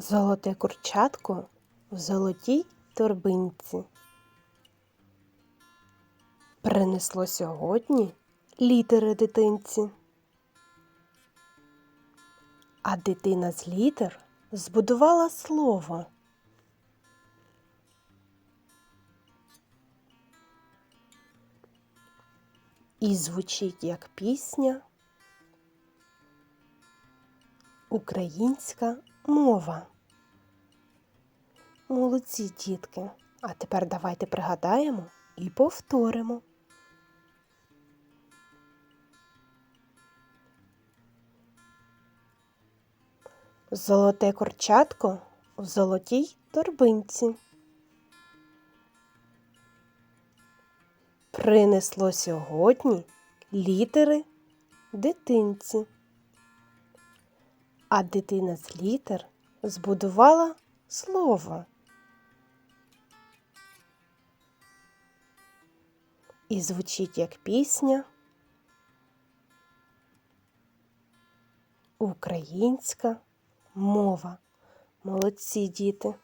Золоте курчатко в золотій торбинці. Принесло сьогодні літери дитинці. А дитина з літер збудувала слово. І звучить як пісня Українська мова. Молодці, дітки. А тепер давайте пригадаємо і повторимо. Золоте курчатко в золотій торбинці. Принесло сьогодні літери дитинці. А дитина з літер збудувала слово. І звучить як пісня Українська мова. Молодці діти.